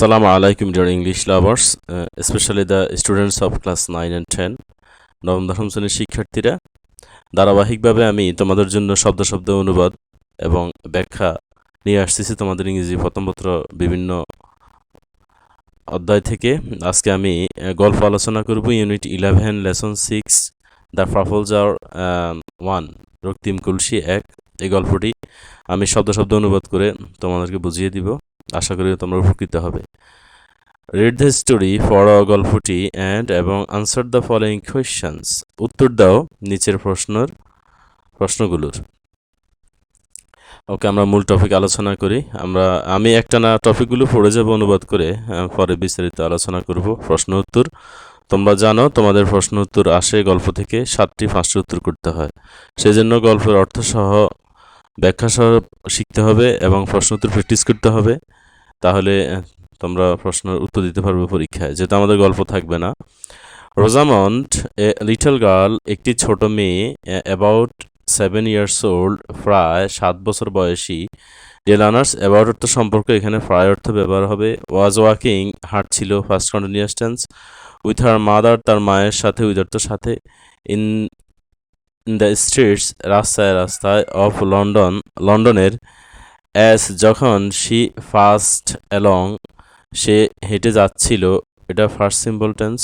Alaikum dear English lovers, uh, especially the students of class 9 and 10 নবম দশম শ্রেণির শিক্ষার্থীরা। ধারাবাহিকভাবে আমি তোমাদের জন্য শব্দ শব্দ অনুবাদ এবং ব্যাখ্যা নিয়ে আসতেছি তোমাদের ইংরেজি প্রথমপত্র বিভিন্ন অধ্যায় থেকে। আজকে আমি গল্প আলোচনা করব unit eleven lesson six the purple jar one রক্তিম কুলসি এক এই গল্পটি আমি শব্দ শব্দ অনুবাদ করে তোমাদেরকে বুঝিয়ে দিব। আশা করি তোমরা উপকৃত হবে। রিড দ্য স্টোরি ফর গল্পটি অ্যান্ড এবং আনসার দ্য ফলোয়িং কোয়েশ্চেন্স উত্তর দাও নিচের প্রশ্নের প্রশ্নগুলোর। ওকে আমরা মূল টপিক আলোচনা করি। আমরা, আমি একটা না টপিকগুলো পড়ে যাব অনুবাদ করে পরে বিস্তারিত আলোচনা করব প্রশ্ন উত্তর। তোমরা জানো, তোমাদের প্রশ্ন উত্তর আসে গল্প থেকে, সাতটি, পাঁচটি উত্তর করতে হয়। সেজন্য গল্পের অর্থ সহ ব্যাখ্যা সহ শিখতে হবে এবং প্রশ্ন উত্তর প্র্যাকটিস করতে হবে। তাহলে তোমরা প্রশ্নের উত্তর দিতে পারবে পরীক্ষায়। যেহেতু আমাদের গল্প থাকবে না। রোজামন্ড, এ লিটল গার্ল, একটি ছোট মেয়ে অ্যাবাউট সেভেন ইয়ার্স ওল্ড প্রায় সাত বছর বয়সী। ডেলানার্স অ্যাবাউট অর্থ সম্পর্ক এখানে প্রায় অর্থ ব্যবহার হবে। Was walking হাঁটছিল first continuous tense with her mother তার মায়ের সাথে উইথ অর্থ সাথে। ইন দ্য স্ট্রিটস রাস্তায় রাস্তায় অফ লন্ডন লন্ডনের অ্যাস যখন শি ফার্স্ট অ্যালং সে হেঁটে যাচ্ছিল, এটা first simple tense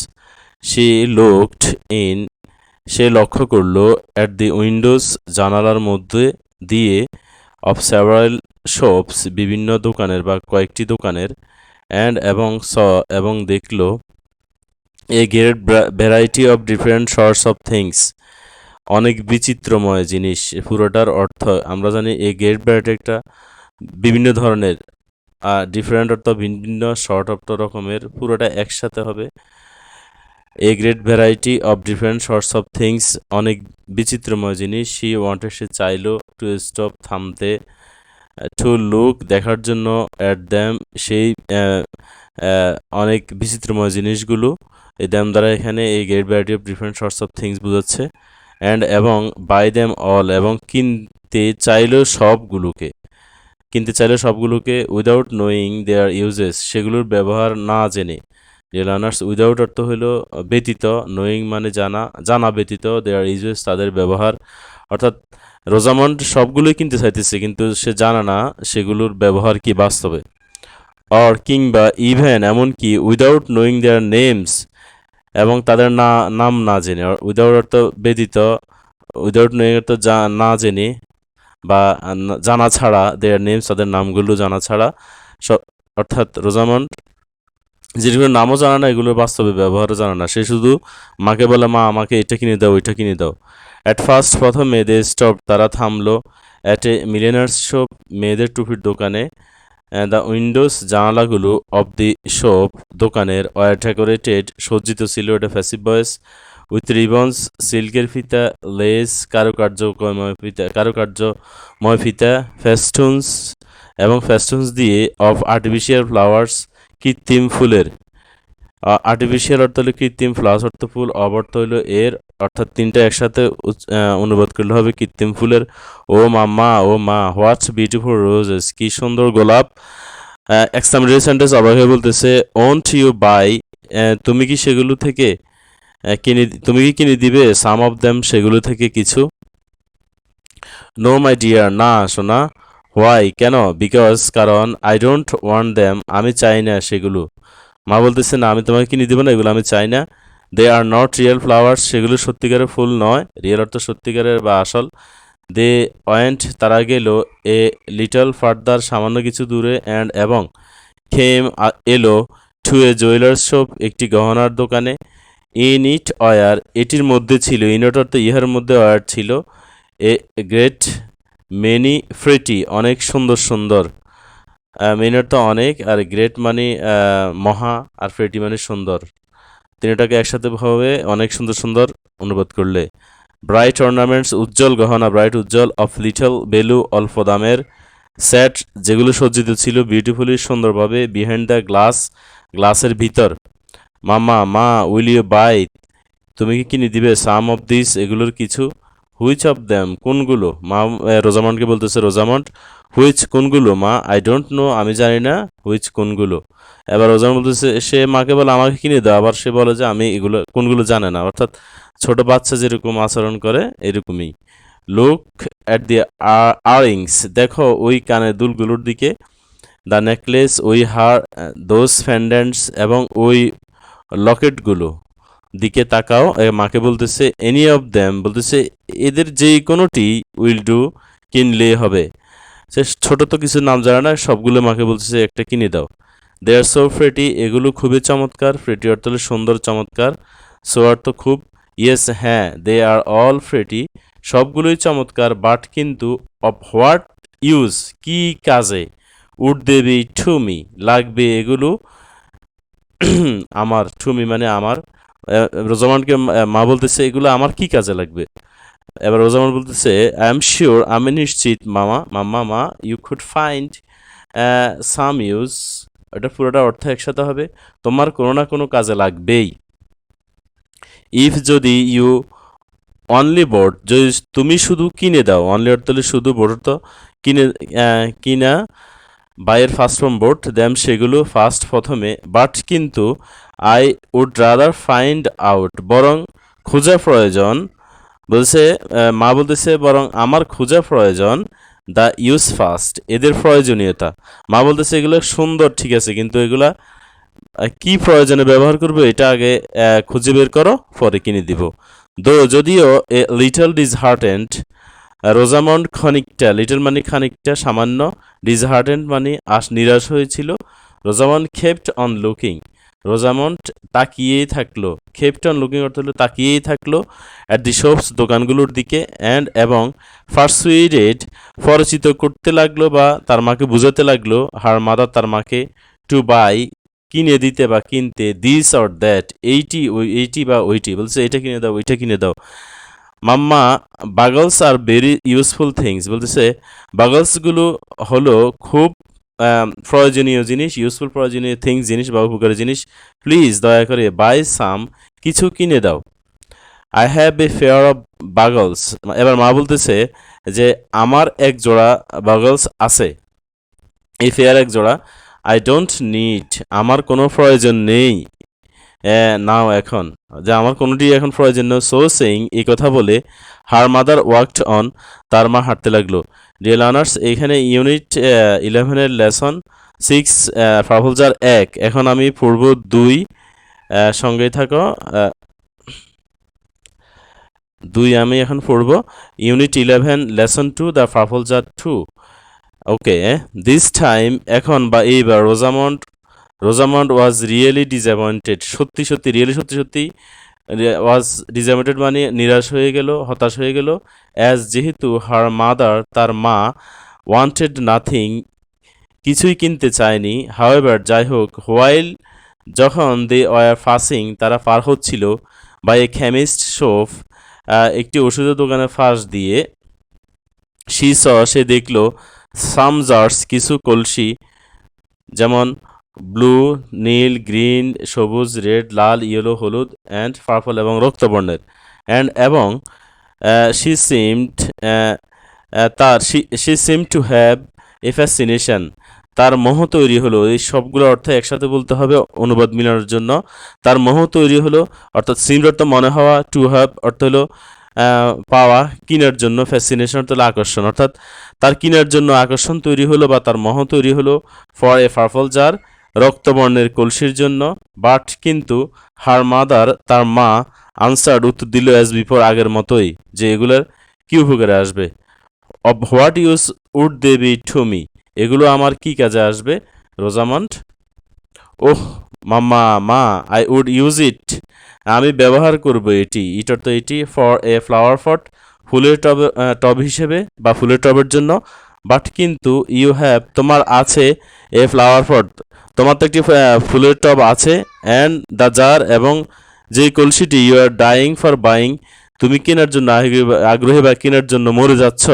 she looked in সে লক্ষ্য করল অ্যাট দি উইন্ডোজ জানালার মধ্যে দিয়ে অফ সেভারাল শপস বিভিন্ন দোকানের বা কয়েকটি দোকানের অ্যান্ড এবং স এবং দেখল a great variety of different sorts of things অনেক বিচিত্রময় জিনিস, পুরোটার অর্থ, আমরা জানি এই গ্রেট ভ্যারাইটি একটা বিভিন্ন ধরনের, আর ডিফারেন্ট অর্থ, ভিন্ন শর্ট অর্থ রকমের, পুরোটা একসাথে হবে। A great variety of different sorts of things অনেক বিচিত্রময় জিনিস সি ওয়ান্টেড সে চাইলো টু স্টপ থামতে টু লুক দেখার জন্য অ্যাট দ্যাম সেই অনেক বিচিত্রময় জিনিসগুলো, এই দ্যাম দ্বারা এখানে এই great variety of different sorts of things বোঝাচ্ছে। অ্যান্ড এবং বাই দ্যাম অল এবং কিনতে চাইলো সবগুলোকে, কিনতে চাইলে সবগুলোকে উইদাউট নোয়িং দেয়ার ইউজেস সেগুলোর ব্যবহার না জেনে। লার্নার্স উইদাউট অর্থ হলো ব্যতীত নোয়িং মানে জানা জানা ব্যতীত দেয়ার ইউজেস তাদের ব্যবহার। অর্থাৎ রোজামন্ড সবগুলোই কিনতে চাইতেছে, কিন্তু সে জানা না সেগুলোর ব্যবহার কি বাস্তবে। অর কিংবা ইভেন এমনকি উইদাউট নোয়িং দেয়ার নেমস এবং তাদের না, নাম না জেনে উইদাউট অর্থ ব্যতীত উইদাউট অর্থ জা- না জেনে বা জানা ছাড়া দেয়ার নেমস তাদের নামগুলো জানা ছাড়া অর্থাৎ রোজামন্ড যেগুলোর নামও জানা না এগুলোর বাস্তবে ব্যবহারও জানা না। সে শুধু মাকে বলে, মা, আমাকে এটা কিনে দাও, ওইটা কিনে দাও। অ্যাট ফার্স্ট প্রথম মেয়েদের স্টপ তারা থামলো। অ্যাট এ মিলেনার্স শপ মেয়েদের টুপির দোকানে দ্য উইন্ডোজ জানালাগুলো অফ দি শপ দোকানের ওয়ার ডেকোরেটেড সজ্জিত ছিল এটা ফ্যাসিভ বয়েস উইথ রিবনস সিল্কের ফিতা লেস কারুকার্যময় ফিতা কারুকার্যময় ফিতা ফেস্টুনস এবং ফেস্টুনস দিয়ে অফ আর্টিফিশিয়াল ফ্লাওয়ার্স কৃত্রিম ফুলের। আর্টিফিশিয়াল অর্থ হলো কৃত্রিম ফ্লাওয়ার্স অর্থ ফুল অব অর্থ হলো এর অর্থাৎ তিনটা একসাথে অনুবাদ করলে হবে কৃত্রিম ফুলের, ও মাম্মা, ও মা, হোয়াটস বিউটিফুল রোজেস, কি সুন্দর গোলাপ। এক্সামিনেশন সেন্টেন্স অবাক হয়ে বলতেছে ওন্ট ইউ বাই তুমি কি সেগুলো থেকে কিনে, তুমি কি কিনে দিবে? সাম অফ দেম সেগুলো থেকে কিছু? নো মাই ডিয়ার না শোনা হোয়াই কেন? বিকজ কারণ আই ডোন্ট ওয়ান্ট দেম আমি চাই না সেগুলো। মা বলতেছে, না, আমি তোমাকে কিনে দিব না, এগুলো আমি চাই না। They are not real flowers সেগুলো সত্যিকারের ফুল নয়। রিয়েল অর্থ সত্যিকারের বা আসল। দে ওয়েন্ট তারা গেল এ লিটল ফার্দার সামান্য কিছু দূরে অ্যান্ড এবং খেম এলো টু এ জুয়েলার্স শপ একটি গহনার দোকানে। ইন ইট অয়ার এটির মধ্যে ছিল। ইনট অর্থ ইহার মধ্যে অয়ার ছিল? এ গ্রেট মেনি ফ্রেটি অনেক সুন্দর সুন্দর। মেনি অর্থ অনেক, আর গ্রেট মানে মহা, আর ফ্রেটি মানে সুন্দর। তিনটাকে একসাথে ভাবে অনেক সুন্দর সুন্দর অনুবাদ করলে। ব্রাইট অর্নামেন্টস উজ্জ্বল গহনা ব্রাইট উজ্জ্বল অফ লিটল বেলু, অল্প দামের সেট যেগুলো সজ্জিত ছিল বিউটিফুলি সুন্দরভাবে বিহাইন্ড দ্য গ্লাস গ্লাসের ভিতর। মামা, মা উইল ইউ বাই তুমি কি কিনে দিবে? সাম অফ দিস এগুলোর কিছু হুইচ অফ দ্যাম কোনগুলো? মা রোজামন্ডকে বলতেছে রোজামন্ড হুইচ কোনগুলো? মা আই ডোন্ট নো আমি জানি না হুইচ কোনগুলো? এবার রোজামন্ড বলতেছে, সে মাকে বলে, আমাকে কিনে দাও। আবার সে বলে যে, আমি এগুলো, কোনগুলো জানে না। অর্থাৎ ছোট বাচ্চা যেরকম আচরণ করে, এরকমই। লুক অ্যাট দি আরিংস দেখো ওই কানের দুলগুলোর দিকে। দ্য নেকলেস ওই হার দোজ ফ্যান্ডেন্টস এবং ওই লকেটগুলো দিকে তাকাও মাকে বলতেছে এনি অফ দ্যাম বলতেছে, এদের যে কোনোটি উইল ডু কিনলে হবে। সে ছোট তো কিছু নাম জানে না, সবগুলো মাকে বলতেছে, একটা কিনে দাও। দে আর সো ফ্রেটি এগুলো খুবই চমৎকার ফ্রেটি অর্থ হলো সুন্দর, চমৎকার। সো অর্থ খুব ইয়েস হ্যাঁ দে আর অল ফ্রেটি সবগুলোই চমৎকার বাট কিন্তু অফ হোয়াট ইউজ কি কাজে? উড দেবি ঠুমি লাগবে এগুলো, আমার ঠুমি মানে আমার। রোজামানকে মা- বলতেছে, এগুলো আমার কি কাজে লাগবে? এবার রোজামান বলতেছে আই এম শিওর আমি নিশ্চিত, মামা, মাম্মা, মা you could find some use এটা পুরোটা অর্থ একসাথে হবে, তোমার কোনো না কোনো কাজে লাগবেই। ইফ যদি ইউ অনলি বোর্ড যদি তুমি শুধু কিনে দাও অনলি অর্থ হলে শুধু বোর্ড তো কিনে কিনা বাইয়ের ফার্স্ট ফ্রম বোর্ড দেম সেগুলো ফার্স্ট প্রথমে বাট কিন্তু I would rather find out বরং খোঁজা প্রয়োজন। বলছে মা বলতেছে, বরং আমার খোঁজা প্রয়োজন দ্য ইউজ ফার্স্ট এদের প্রয়োজনীয়তা। মা বলতেছে, এগুলো সুন্দর, ঠিক আছে, কিন্তু এগুলা কি প্রয়োজনে ব্যবহার করব, এটা আগে খুঁজে বের করো, পরে কিনে দিব। দো, যদিও এ লিটল ডিসহার্টেন্ট রোজামন্ড খানিকটা লিটল মানে খানিকটা সামান্য ডিসহার্টেন্ট মানে আস নিরাশ হয়েছিল। Rosamond kept on looking Rosamond তাকিয়েই থাকল। খেপ্ট অন লুকিং অর্থ হলো, তাকিয়েই থাকল অ্যাট দি শপস দোকানগুলোর দিকে অ্যান্ড এবং পারসুইডেড পরিচিত করতে লাগল বা তার মাকে বুঝাতে লাগল হার মাদার তার মাকে টু বাই কিনে দিতে বা কিনতে দিস অর দ্যাট এইটি, ওই এইটি বা ওইটি, বলছে এটা কিনে দাও, ওইটা কিনে দাও। Mamma, bugles are very useful things বলতেছে, বাগলসগুলো হলো খুব প্রয়োজনীয় জিনিস ইউজফুল প্রয়োজনীয় থিংস জিনিস বা উপকারী জিনিস প্লিজ দয়া করে বাই সাম কিছু কিনে দাও। I have a fair of bugles এবার মা বলতেছে যে, আমার এক জোড়া বাগলস আছে। এই ফেয়ার এক জোড়া আই ডোন্ট নিড আমার কোনো প্রয়োজন নেই। নাও এখন। যে, আমার কোনোটি এখন প্রয়োজন নেই। সো সেইং এই কথা বলে হার মাদার ওয়ার্কড অন তার মা হাঁটতে লাগল। ডিয়ার লার্নার্স এখানে ইউনিট ইলেভেনের লেসন সিক্স ফাফলজার এক। এখন আমি পূর্ব দুই আহ, সঙ্গেই থাকো দুই আমি এখন পড়ব। Unit eleven lesson two the purple jar two okay this time এখন বা এইবার Rosamond Rosamond was really disappointed সত্যি সত্যি রিয়েলি সত্যি সত্যি ওয়াজ ডিসঅ্যাপয়েন্টেড মানে নিরাশ হয়ে গেল, হতাশ হয়ে গেল। অ্যাজ যেহেতু হার মাদার তার মা ওয়ান্টেড নাথিং কিছুই কিনতে চায়নি। হাওয়েভার যাই হোক হোয়াইল যখন দে ওয়ার ফাসিং তারা পার হচ্ছিল বা এ কেমিস্ট শোফ একটি ওষুধের দোকানে ফাঁস দিয়ে। সি স দেখল সাম জার্স কিছু কলসি, যেমন ব্লু, নীল, গ্রিন, সবুজ, রেড, লাল, ইয়েলো, হলুদ অ্যান্ড পার্পল এবং রক্তবর্ণের। অ্যান্ড এবং শি সিমড তার she seem to have a fascination তার মোহ তৈরি হলো, এই সবগুলো অর্থ একসাথে বলতে হবে অনুবাদ মিলানোর জন্য। তার মোহ তৈরি হলো, অর্থাৎ সিমড অর্থ মনে হওয়া টু হ্যাভ অর্থ হলো পাওয়া, কিনার জন্য ফ্যাসিনেশন অর্থ হলো আকর্ষণ। অর্থাৎ তার কিনার জন্য আকর্ষণ তৈরি হলো বা তার মোহ তৈরি হলো ফর এ ফার্ফল জার রক্তবর্ণের কলসির জন্য। বাট কিন্তু হার মাদার তার মা আনসার উত্তর দিল অ্যাজ বিফোর আগের মতোই, যে এগুলোর কি উপকারে আসবে। Of what use would they be to me? এগুলো আমার কি কাজে আসবে? রোজামন্ড? ওহ, মাম্মা, মা, আই উড ইউজ ইট। আমি ব্যবহার করব এটি। ইট অর্থ এটি ফর এ ফ্লাওয়ার ফট ফুলের টব টব হিসেবে বা ফুলের টবের জন্য। বাট কিন্তু ইউ হ্যাভ, তোমার আছে এ ফ্লাওয়ার ফট তোমার তো একটি ফুলের টব আছে অ্যান্ড দ্য জার এবং যেই কলসিটি you are dying for buying তুমি কেনার জন্য আগ্রহী- বা কেনার জন্য মরে যাচ্ছ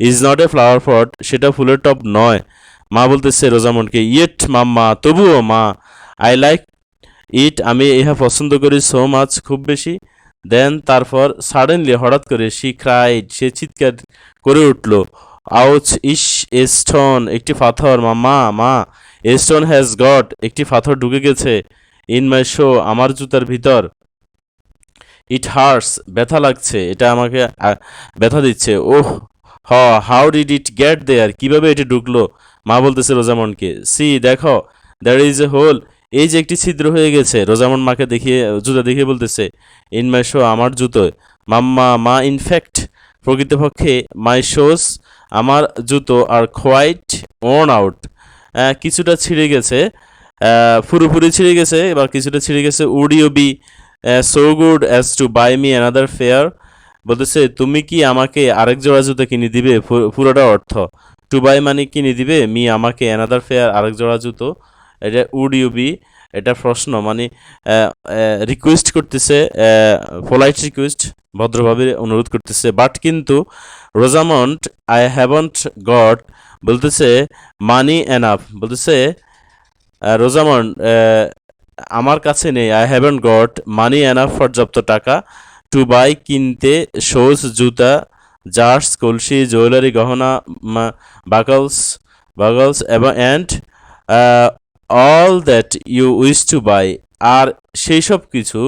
ইজ নট এ ফ্লাওয়ার ফট সেটা ফুলের টব নয়। মা বলতেছে, রোজামনকে ইয়েট মাম্মা, তবুও, মা আই লাইক ইট আমি ইহা পছন্দ করি সো মাছ খুব বেশি। দেন তারপর সাডেনলি হঠাৎ করে শি ক্রাইড সে চিৎকার করে উঠল আউচ ইস এ স্টোন একটি পাথর মামা মা স্টোন হ্যাজ গট একটি পাথর ঢুকে গেছে ইন মাই শো আমার জুতার ভিতর। ইট হার্টস ব্যথা লাগছে, এটা আমাকে ব্যথা দিচ্ছে। ওহ, হ how did it get there কীভাবে এটি ঢুকলো মা বলতেছে রোজামনকে সি দেখো দ্যার ইজ এ হোল এই যে একটি ছিদ্র হয়ে গেছে। রোজামন মাকে দেখিয়ে, জুতা দেখিয়ে বলতেছে ইন মাই শো আমার জুতো মাম্মা, মা ইনফ্যাক্ট প্রকৃতপক্ষে মাই শোস আমার জুতো আর কোয়াইট ওর্ন আউট কিছুটা ছিঁড়ে গেছে। পুরোপুরি ছিঁড়ে গেছে। এবার কিছুটা ছিঁড়ে গেছে would you be so good as to buy me another pair বলতেছে, তুমি কি আমাকে আরেক জোড়া জুতো কিনে দিবে? পুরোটা অর্থ। টু বাই মানে কিনে দিবে? মি আমাকে অ্যানাদার ফেয়ার আরেক জোড়া জুতো এটা উড ইউ বি এটা প্রশ্ন। মানে রিকোয়েস্ট করতেছে পোলাইট রিকোয়েস্ট ভদ্রভাবে অনুরোধ করতেছে। বাট কিন্তু রোজামন্ট আই হ্যাভন্ট গড বলতেছে মানি এনাফ বলতেছে আহ, আমার কাছে নেই। I haven't got money enough পর্যাপ্ত টাকা টু বাই কিনতে শোজ জুতা জার্স কলসি জুয়েলারি গহনা বাগলস বাগলস এবং and all that you wish to buy আর সেই সব কিছু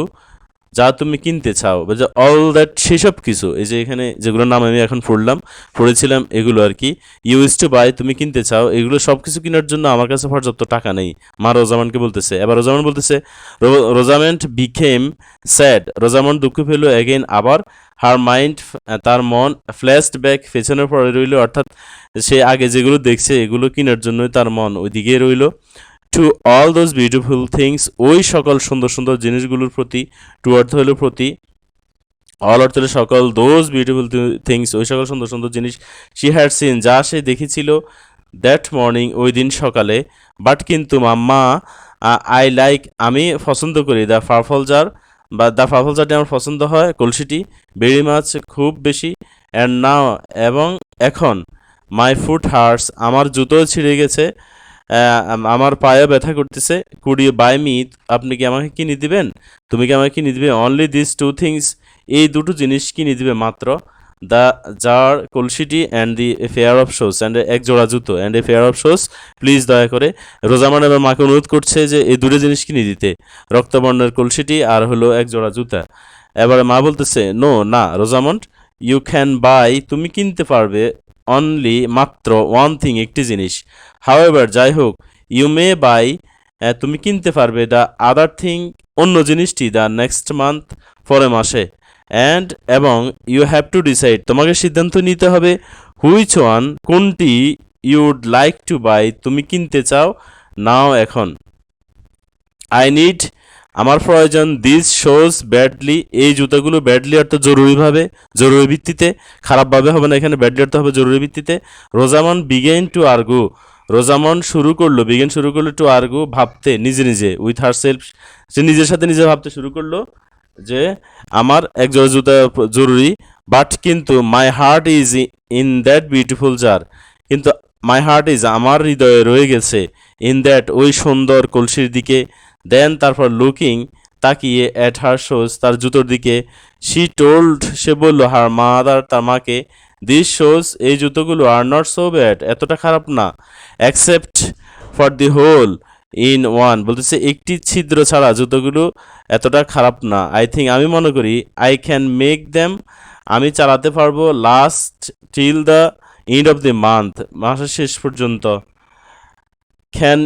যা তুমি কিনতে চাও, বা অল দ্যাট সেসব কিছু, এই যে এখানে যেগুলোর নাম আমি এখন পড়লাম, পড়েছিলাম এগুলো আর কি ইউ ইস টু বাই তুমি কিনতে চাও, এগুলো সব কিছু কেনার জন্য আমার কাছে পর্যাপ্ত টাকা নেই। মা রোজামানকে বলতেছে, এবার রোজামান বলতেছে রোজামেন্ট বিকেম স্যাড রোজামান দুঃখ পেল এগেইন আবার হার মাইন্ড তার মন ফ্ল্যাশড ব্যাক পেছনের পরে রইল, অর্থাৎ সে আগে যেগুলো দেখছে, এগুলো কেনার জন্যই তার মন ওইদিকে রইল। To all those beautiful things ওই সকল সুন্দর সুন্দর জিনিসগুলোর প্রতি টু অর্থ হলো প্রতি অল অর্থ হলো সকল দোজ বিউটিফুল থিংস ওই সকল সুন্দর সুন্দর জিনিস শি হ্যাড সিন যা সে দেখেছিল দ্যাট মর্নিং ওই দিন সকালে বাট কিন্তু মাম্মা আই লাইক আমি পছন্দ করি দ্য ফারফল জার বা দ্য ফারফল জারটি আমার পছন্দ হয়, কলসিটি, বেরি মাছ খুব বেশি অ্যান্ড নাও এবং এখন মাই ফুট হার্টস আমার জুতো ছিঁড়ে গেছে আমার পায়ে ব্যথা করতেছে। কুড ইউ বাই মি আপনি কি আমাকে কিনে দিবেন? তুমি কি আমাকে কিনে দিবে? অনলি দিস টু থিংস এই দুটো জিনিস কিনে দিবে মাত্র। The jar কলসিটি and the pair of shoes and এক জোড়া জুতো and a pair of shoes please দয়া করে। রোজামান এবার মাকে অনুরোধ করছে যে এই দুটো জিনিস কিনে দিতে। রক্তবর্ণের কলসিটি আর হলো এক জোড়া জুতা। এবারে মা বলতেছে নো না রোজামন্ড ইউ ক্যান বাই তুমি কিনতে পারবে অনলি মাত্র ওয়ান থিং একটি জিনিস। হাওয়েভার যাই হোক ইউ মে বাই তুমি কিনতে পারবে দ্য আদার থিং অন্য জিনিসটি দ্য নেক্সট মান্থ পরে মাসে। অ্যান্ড এবং ইউ হ্যাভ টু ডিসাইড তোমাকে সিদ্ধান্ত নিতে হবে হুইচ ওয়ান কোনটি ইউড লাইক টু বাই তুমি কিনতে চাও নাও এখন। আই নিড আমার প্রয়োজন দিস শোজ ব্যাডলি এই জুতাগুলো ব্যাডলি অর্থ জরুরিভাবে, জরুরি ভিত্তিতে, খারাপভাবে হবে না, এখানে ব্যাডলি অর্থ হবে জরুরি ভিত্তিতে। Rosamond began to argue Rosamond শুরু করল বিগেন শুরু করল টু আর্গু ভাবতে, নিজে নিজে উইথ হার সেলফ সে নিজের সাথে নিজে ভাবতে শুরু করল যে আমার এক জোড়া জুতা জরুরি বাট কিন্তু my heart is in that beautiful jar কিন্তু মাই হার্ট ইজ আমার হৃদয়ে রয়ে গেছে ইন দ্যাট ওই সুন্দর কলসির দিকে দেন তারপর লুকিং তাকিয়ে অ্যাট হার শোজ তার জুতোর দিকে শি টোল্ড সে বলল হার মাদার তার মাকে দিস শোজ এই জুতোগুলো আর নট সো ব্যাড এতটা খারাপ না accept for the hole in one বলতেছে একটি ছিদ্র ছাড়া জুতোগুলো এতটা খারাপ না। আই থিঙ্ক আমি মনে করি আই ক্যান মেক দেম আমি চালাতে পারব last till the end of the month মাসের শেষ পর্যন্ত। ক্যান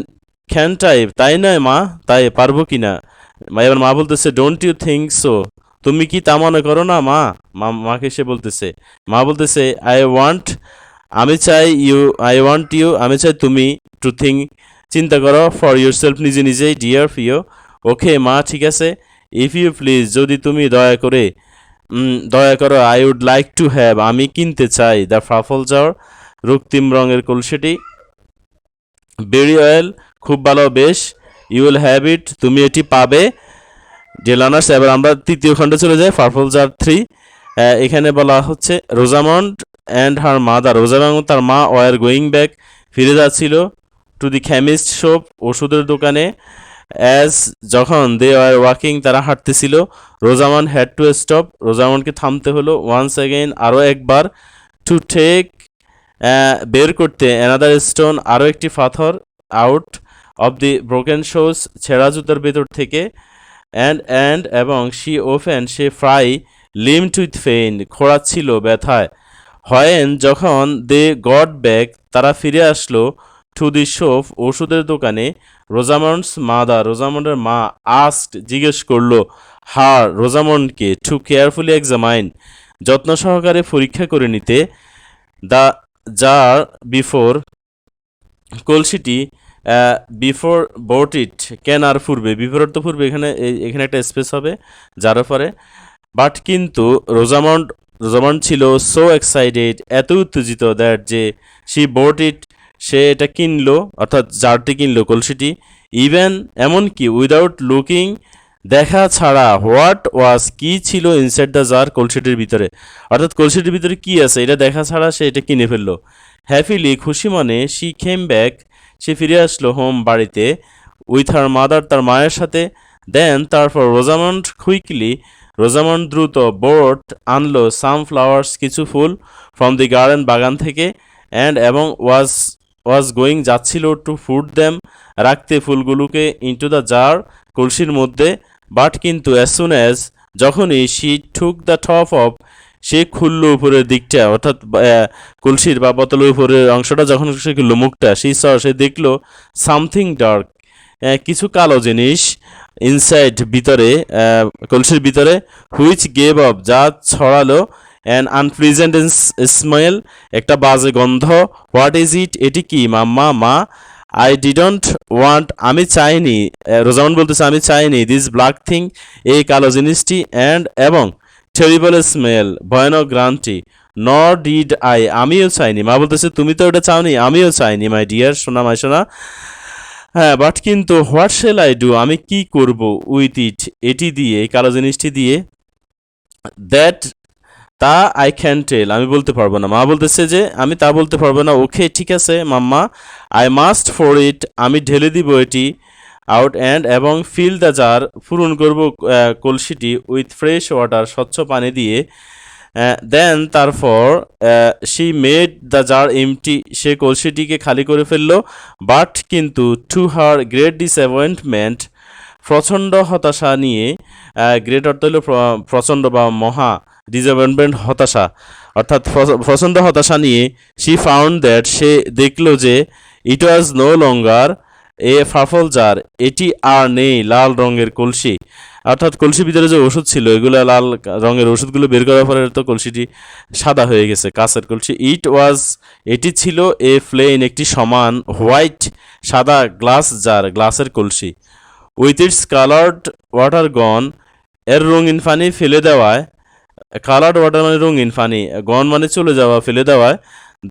ক্যান টাইপ তাই নয় মা, তাই পারব কি না এবার মা বলতেছে ডোন্ট ইউ থিঙ্ক সো তুমি কি তা মনে করো না, মা? মাকে সে বলতেছে। মা বলতেছে আই ওয়ান্ট আমি চাই ইউ আই ওয়ান্ট ইউ আমি চাই তুমি টু থিঙ্ক চিন্তা করো ফর ইউর সেলফ নিজে নিজেই ডিয়ার ফিও ওকে, মা, ঠিক আছে? ইফ ইউ প্লিজ যদি তুমি দয়া করে দয়া করো I would like to have আমি কিনতে চাই দ্য ফাফল জার রক্তিম রঙের কলসিটি, বেরি অয়েল, খুব ভালো বেশ ইউ উইল হ্যাভ ইট তুমি এটি পাবে ডেলানার্স এবার আমরা তৃতীয় খণ্ডে চলে যাই পার্পল জার থ্রি এখানে বলা হচ্ছে Rosamond and her mother Rosamond তার মা ওয়ার গোয়িং ব্যাক ফিরে যাচ্ছিল টু দি খ্যামিস্ট শপ ওষুধের দোকানে। অ্যাজ যখন দে আর ওয়াকিং তারা হাঁটতেছিল রোজামান হ্যাড টু স্টপ রোজামানকে থামতে হলো। ওয়ান্স অ্যাগেন আরও একবার টু টেক বের করতে অ্যানাদার স্টোন আরও একটি পাথর out of the broken shoes ছেঁড়া জুতার ভেতর থেকে। অ্যান্ড অ্যান্ড এবং শি ওফেন সে ফ্রাই লিমড উইথ ফেইন খোঁড়াচ্ছিল ব্যথায়। হয়েন যখন দে গড ব্যাক তারা ফিরে আসলো টু দি শোপ ওষুধের দোকানে রোজামন্ডস মাদার রোজামন্ডের মা আস্ট জিজ্ঞেস করল, হার রোজামন্ডকে টু কেয়ারফুলি এক্সামাইন যত্ন সহকারে পরীক্ষা করে নিতে দ্য জার বিফোর কলসিটি বিফোর বোট ইট ক্যান আর পূর্বে বিফোর তো পূর্বে এখানে এখানে একটা স্পেস হবে, যার পরে বাট কিন্তু রোজামন্ড রোজামন্ড ছিল সো এক্সাইটেড এত উত্তেজিত দ্যাট যে সি বোট ইট সে এটা কিনলো, অর্থাৎ জারটি কিনলো, কলসিটি। ইভেন এমনকি উইদাউট লুকিং দেখা ছাড়া হোয়াট ওয়াজ কি ছিল ইনসাইড দ্য জার কলসিটির ভিতরে। অর্থাৎ কলসিটির ভিতরে কি আছে, এটা দেখা ছাড়া সে এটা কিনে ফেলল। হ্যাপিলি খুশি মনে সি খেম ব্যাক সে ফিরে আসলো হোম বাড়িতে উইথ হার মাদার তার মায়ের সাথে। দেন তারপর রোজামন্ড কুইকলি রোজামন্ড দ্রুত বোট আনলো সাম ফ্লাওয়ার্স কিছু ফুল ফ্রম দি গার্ডেন বাগান থেকে। অ্যান্ড এবং ওয়াজ ওয়াজ গোয়িং যাচ্ছিল টু ফুড দেম রাখতে ফুলগুলোকে ইন্টু দ্য জার কলসির মধ্যে। বাট কিন্তু অ্যাজ সুন অ্যাজ যখনই she took the top of সে খুললো উপরের দিকটা, অর্থাৎ কলসির বা বোতলের উপরের অংশটা যখন সে খুললো মুখটা সেই স দেখল সামথিং ডার্ক কিছু কালো জিনিস ইনসাইড ভিতরে কলসির ভিতরে হুইচ গেভ অফ যা ছড়ালো অ্যান আনপ্লিজেন্ট স্মেল একটা বাজে গন্ধ হোয়াট ইজ ইট এটি কি, মাম্মা, মা আই ডিডন্ট ওয়ান্ট আমি চাইনি রোজামন বলতেছে, আমি চাইনি দিস ব্ল্যাক থিং এই কালো জিনিসটি অ্যান্ড এবং টেরিবল স্মেল ভয়ানক গ্রান্টি নর ডিড আই আমিও চাইনি। মা বলতেছে, তুমি তো ওটা চাওনি, আমিও চাইনি মাই ডিয়ার সোনা মাই সোনা। হ্যাঁ বাট কিন্তু হোয়াট শেল আই ডু আমি কি করব উইথ ইট এটি দিয়ে, এই কালো জিনিসটি দিয়ে দ্যাট তা আই ক্যান টেল আমি বলতে পারব না। মা বলতেছে যে, আমি তা বলতে পারব না। ওকে, ঠিক আছে, mamma I must pour it আমি ঢেলে দিব এটি। আউট অ্যান্ড এবং ফিল দ্য জার পূরণ করব কলসিটি উইথ ফ্রেশ ওয়াটার স্বচ্ছ পানি দিয়ে। দেন তারপর she made the jar empty সে কলসিটিকে খালি করে ফেলল বাট কিন্তু টু হার গ্রেট ডিসঅ্যাপয়েন্টমেন্ট প্রচণ্ড হতাশা নিয়ে গ্রেট অর্থ হলো প্রচণ্ড বা মহা ডিসঅ্যাপয়েন্টমেন্ট হতাশা। অর্থাৎ প্রচণ্ড হতাশা নিয়ে শি ফাউন্ড দ্যাট সে দেখল যে ইট was no longer A ফাফল jar এটি আর নেই লাল রঙের কলসি। অর্থাৎ কলসির ভিতরে যে ওষুধ ছিল, এগুলো লাল রঙের ওষুধগুলো বের করার পরে তো কলসিটি সাদা হয়ে গেছে, কাঁচের কলসি। ইট ওয়াজ এটি ছিল এ প্লেন একটি সমান হোয়াইট সাদা গ্লাস জার গ্লাসের কলসি। With its coloured water gone এর রঙিন পানি ফেলে দেওয়ায় কালার্ড ওয়াটার মানে রঙিন পানি গন মানে চলে যাওয়া, ফেলে দেওয়ায়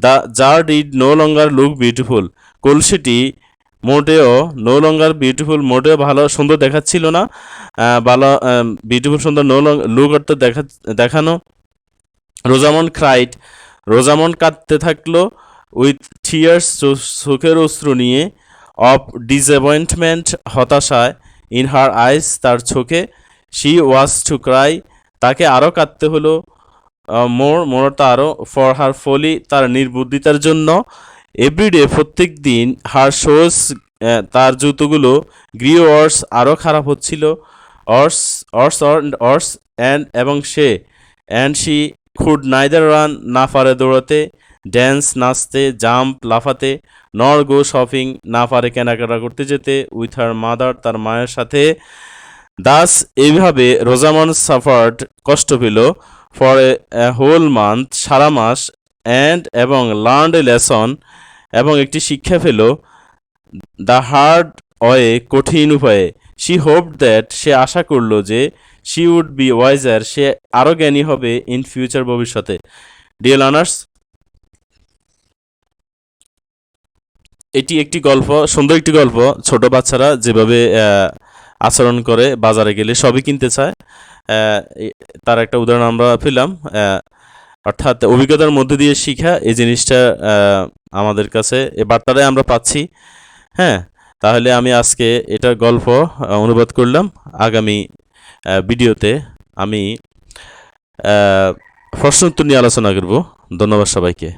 the jar did no longer look beautiful কলসিটি মোটেও নো লঙ্গার বিউটিফুল মোটেও ভালো, সুন্দর দেখাচ্ছিল না। ভালো বিউটিফুল সুন্দর নো লুক অর্থ দেখা, দেখানো। রোজামন ক্রাইট রোজামন কাঁদতে থাকল উইথ টিয়ার্স চোখের অশ্রু নিয়ে। অফ ডিসঅ্যাপয়েন্টমেন্ট হতাশায় ইন হার আইস তার চোখে। শি ওয়াজ টু ক্রাই তাকে আরও কাঁদতে হলো। মোর মোর আরও ফর হার ফলি তার নির্বুদ্ধিতার জন্য। এভরিডে প্রত্যেক দিন হার শোস তার জুতোগুলো গ্রিও অর্স আরও খারাপ হচ্ছিল। অর্স অর্স অর্স অ্যান্ড এবং সে, and she could neither run না পারে দৌড়াতে, ড্যান্স, নাচতে, জাম্প, লাফাতে, নর গো শপিং না পারে কেনাকাটা করতে যেতে, উইথ হার মাদার তার মায়ের সাথে। দাস এইভাবে রোজামন সাফার্ড কষ্ট পেল ফর এ হোল মান্থ, সারা মাস, অ্যান্ড এবং লার্নড এ লেসন এবং একটি শিক্ষা পেল দ্য হার্ড ওয়ে, কঠিন উপায়ে। শি হোপ দ্যাট সে আশা করল যে শি উড বি ওয়াইজার সে আরও জ্ঞানী হবে ইন ফিউচার ভবিষ্যতে। ডিয়ার লার্নার্স এটি একটি গল্প, সুন্দর একটি গল্প। ছোট বাচ্চারা যেভাবে আচরণ করে বাজারে গেলে সবই কিনতে চায়। তার একটা উদাহরণ আমরা পেলাম। অর্থাৎ অভিজ্ঞতার মধ্যে দিয়ে শিখা এই জিনিসটা আমাদের কাছে এ বার্তাটাই আমরা পাচ্ছি। হ্যাঁ তাহলে আমি আজকে এটা গল্প অনুবাদ করলাম। আগামী ভিডিওতে আমি প্রশ্ন উত্তর নিয়ে আলোচনা করব। ধন্যবাদ সবাইকে।